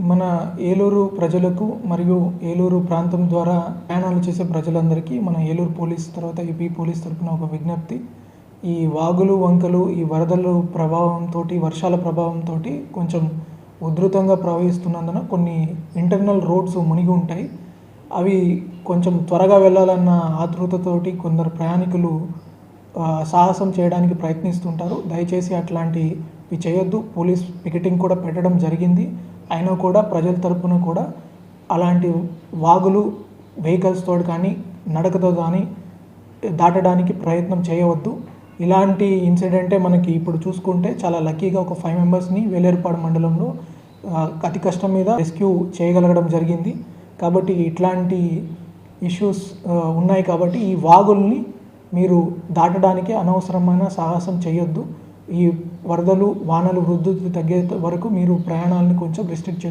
మన ఏలూరు ప్రజలకు మరియు ఏలూరు ప్రాంతం ద్వారా ప్రయాణాలు చేసే ప్రజలందరికీ మన ఏలూరు పోలీస్ తర్వాత ఏపీ పోలీస్ తరపున ఒక విజ్ఞప్తి. ఈ వాగులు వంకలు ఈ వరదల ప్రభావంతో వర్షాల ప్రభావంతో కొంచెం ఉధృతంగా ప్రవహిస్తున్నందున కొన్ని ఇంటర్నల్ రోడ్స్ మునిగి ఉంటాయి. అవి కొంచెం త్వరగా వెళ్ళాలన్న ఆతృతతోటి కొందరు ప్రయాణికులు సాహసం చేయడానికి ప్రయత్నిస్తుంటారు. దయచేసి అట్లాంటివి చేయొద్దు. పోలీస్ పికెటింగ్ కూడా పెట్టడం జరిగింది. అయినా కూడా ప్రజల తరపున కూడా అలాంటి వాగులు వెహికల్స్తో కానీ నడకతో కానీ దాటడానికి ప్రయత్నం చేయవద్దు. ఇలాంటి ఇన్సిడెంటే మనకి ఇప్పుడు చూసుకుంటే చాలా లక్కీగా ఒక ఫైవ్ మెంబర్స్ని వేలేరుపాడు మండలంలో అతి కష్టం మీద రెస్క్యూ చేయగలగడం జరిగింది. కాబట్టి ఇట్లాంటి ఇష్యూస్ ఉన్నాయి కాబట్టి ఈ వాగుల్ని మీరు దాటడానికి అనవసరమైన సాహసం చేయొద్దు. ఈ వరదలు వానలు వృద్ధి తగ్గే వరకు మీరు ప్రయాణాలను కొంచెం రిస్ట్రిక్ట్ చేసి